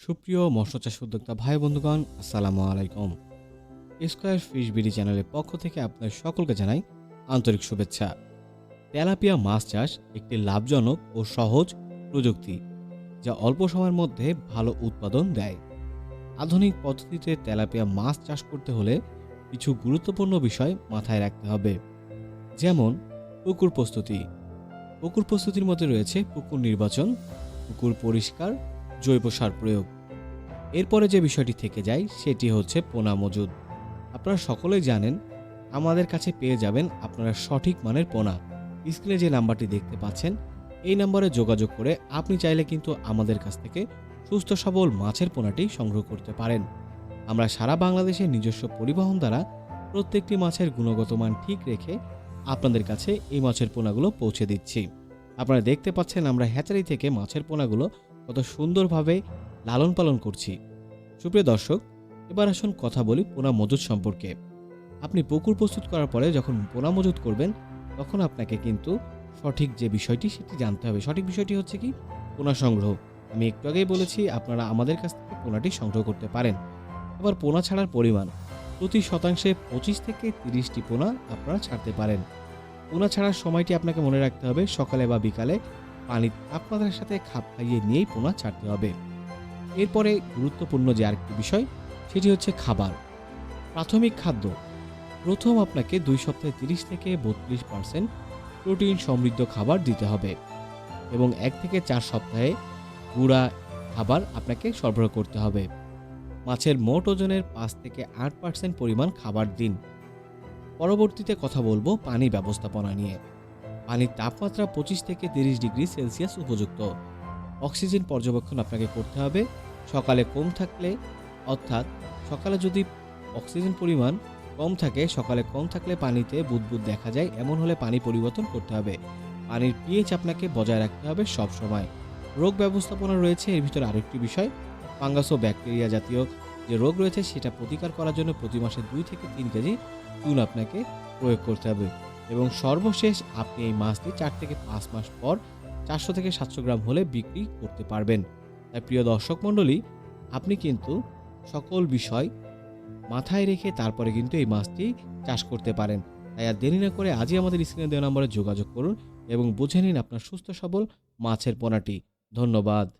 সুপ্রিয় মৎস্য চাষ উদ্যোক্তা ভাই বন্ধুগণ, আসসালামু আলাইকুম। স্কোয়ার ফিশ বিডি চ্যানেলের পক্ষ থেকে আপনার সকলকে জানাই আন্তরিক শুভেচ্ছা। তেলাপিয়া মাছ চাষ একটি লাভজনক ও সহজ প্রযুক্তি, যা অল্প সময়ের মধ্যে ভালো উৎপাদন দেয়। আধুনিক পদ্ধতিতে তেলাপিয়া মাছ চাষ করতে হলে কিছু গুরুত্বপূর্ণ বিষয় মাথায় রাখতে হবে। যেমন, পুকুর প্রস্তুতি। পুকুর প্রস্তুতির মধ্যে রয়েছে পুকুর নির্বাচন, পুকুর পরিষ্কার জৈব সার প্রয়োগ। এরপরে যে বিষয়টি থেকে যায়, সেটি হচ্ছে পোনা মজুদ আপনারা সকলেই জানেন, আমাদের কাছে পেয়ে যাবেন আপনারা সঠিক মানের পোনা স্ক্রিনে যে নাম্বারটি দেখতে পাচ্ছেন, এই নাম্বারে যোগাযোগ করে আপনি চাইলে কিন্তু আমাদের কাছ থেকে সুস্থ সবল মাছের পোনাটি সংগ্রহ করতে পারেন। আমরা সারা বাংলাদেশে নিজস্ব পরিবহন দ্বারা প্রত্যেকটি মাছের গুণগত মান ঠিক রেখে আপনাদের কাছে এই মাছের পোনাগুলো পৌঁছে দিচ্ছি। আপনারা দেখতে পাচ্ছেন, আমরা হ্যাচারি থেকে মাছের পোনাগুলো কত সুন্দরভাবে লালন পালন করছি। সুপ্রিয় দর্শক, এবার আসুন কথা বলি পোনা মজুদ সম্পর্কে। আপনি পুকুর প্রস্তুত করার পরে যখন পোনা মজুদ করবেন, তখন আপনাকে কিন্তু সঠিক যে বিষয়টি, সেটি জানতে হবে। সঠিক বিষয়টি হচ্ছে কি? পোনা সংগ্রহ। আমি একটু আগেই বলেছি, আপনারা আমাদের কাছ থেকে পোনাটি সংগ্রহ করতে পারেন। এবার পোনা ছাড়ার পরিমাণ, প্রতি শতাংশে পঁচিশ থেকে তিরিশটি পোনা আপনারা ছাড়তে পারেন। পোনা ছাড়ার সময়টি আপনাকে মনে রাখতে হবে সকালে বা বিকালে পানির তাপমাত্রার সাথে খাপ খাইয়ে নিয়েই পোনা ছাড়তে হবে। এরপরে গুরুত্বপূর্ণ যে আরেকটি বিষয়, সেটি হচ্ছে খাবার। প্রাথমিক খাদ্য। প্রথম আপনাকে দুই সপ্তাহে তিরিশ থেকে বত্রিশ পার্সেন্ট প্রোটিন সমৃদ্ধ খাবার দিতে হবে এবং এক থেকে চার সপ্তাহে গুঁড়া খাবার আপনাকে সরবরাহ করতে হবে। মাছের মোট ওজনের পাঁচ থেকে আট পার্সেন্ট পরিমাণ খাবার দিন। পরবর্তীতে কথা বলব পানি ব্যবস্থাপনা নিয়ে। পানির তাপমাত্রা পঁচিশ থেকে তিরিশ ডিগ্রি সেলসিয়াস উপযুক্ত। অক্সিজেন পর্যবেক্ষণ আপনাকে করতে হবে। সকালে কম থাকলে, অর্থাৎ সকালে যদি অক্সিজেন পরিমাণ কম থাকে, সকালে কম থাকলে পানিতে বুদবুদ দেখা যায়। এমন হলে পানি পরিবর্তন করতে হবে। পানির পিএইচ আপনাকে বজায় রাখতে হবে সব সময়। রোগ ব্যবস্থাপনা রয়েছে, এর ভিতরে আরেকটি বিষয়। ফাঙ্গাস ও ব্যাকটেরিয়া জাতীয় যে রোগ রয়েছে, সেটা প্রতিকার করার জন্য প্রতি মাসে দুই থেকে তিন কেজি চুন আপনাকে প্রয়োগ করতে হবে। এবং সর্বশেষ আপনি এই মাছটি চার থেকে পাঁচ মাস পর চারশো থেকে সাতশো গ্রাম হলে বিক্রি করতে পারবেন। তাই প্রিয় দর্শক মণ্ডলী, আপনি কিন্তু সকল বিষয় মাথায় রেখে তারপরে কিন্তু এই মাছটি চাষ করতে পারেন। তাই আর দেরি না করে আজই আমাদের স্ক্রিনে দেওয়া নম্বরে যোগাযোগ করুন এবং বুঝে নিন আপনার সুস্থ সবল মাছের পোনাটি। ধন্যবাদ।